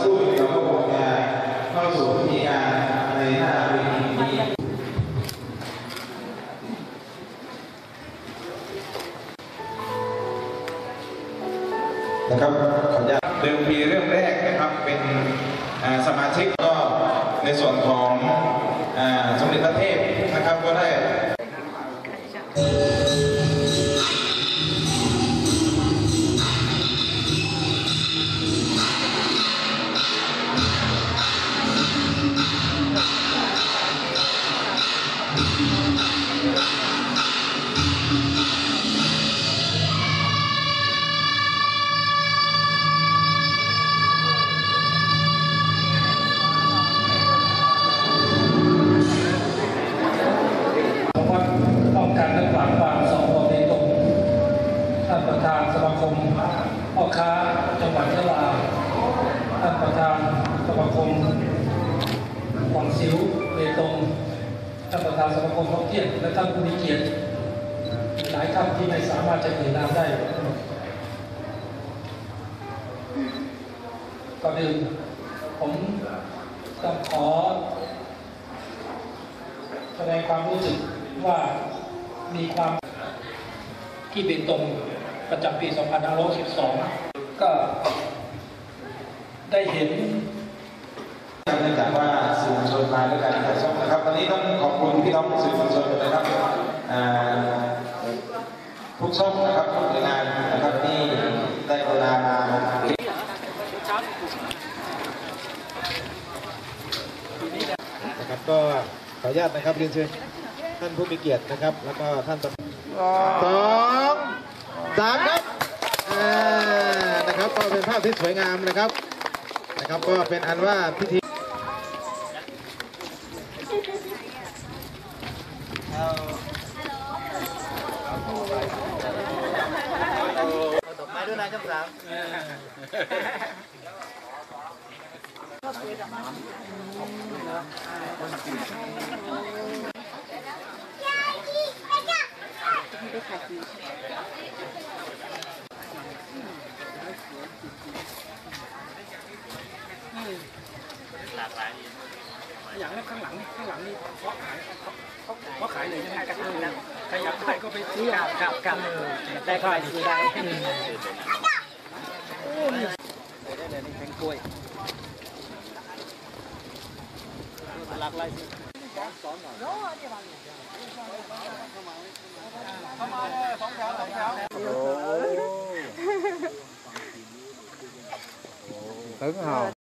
สู้เราก็คงจะเข้าสู่พิธีการในหน้าเวทีนี้นะครับขออนุญาตเดิมทีเรื่องแรกนะครับเป็นสมาชิกก็ในส่วนของสมเด็จพระเทพนะครับก็ได้ สมาคมพ่อค้าจังหวัดยะลาท่านประธานสมาคมหวังสิวเบตงท่านประธานสมาคมท่องเที่ยวและท่านผู้มีเกียรติหลายท่านที่ไม่สามารถจะเอ่ยนามได้ก่อนอื่นผมต้องขอแสดงความรู้สึกว่ามีความที่เป็นตรง ประจำปี 2512 ก็ได้เห็นเนื่องจากว่าสื่อมวลชนมาด้วยกันถ่ายทอดนะครับวันนี้ต้องขอบคุณพี่น้องสื่อมวลชนนะครับอ่าทุกช่องนะครับทุกหน่วยงานนะครับที่ได้กรุณามานะครับก็ขออนุญาตนะครับเรียนเชิญท่านผู้มีเกียรตินะครับ แล้วก็ท่านประสอ สามครับนะครับก็เป็นภาพที่สวยงามนะครับนะครับก็เป็นอันว่าพิธีอย่า งนั้นข้างหลังข้างหลังนี่เพาะขายเพาะขายเลยใช่ไหมใครอยากได้ก็ไปซื้อครับครับได้ก็ไปซื้อได้ได้เลยนี่แพงกล้วยหลากหลายสอนหน่อยเข้ามาเลยสองแถวสองแถวถึงห่อ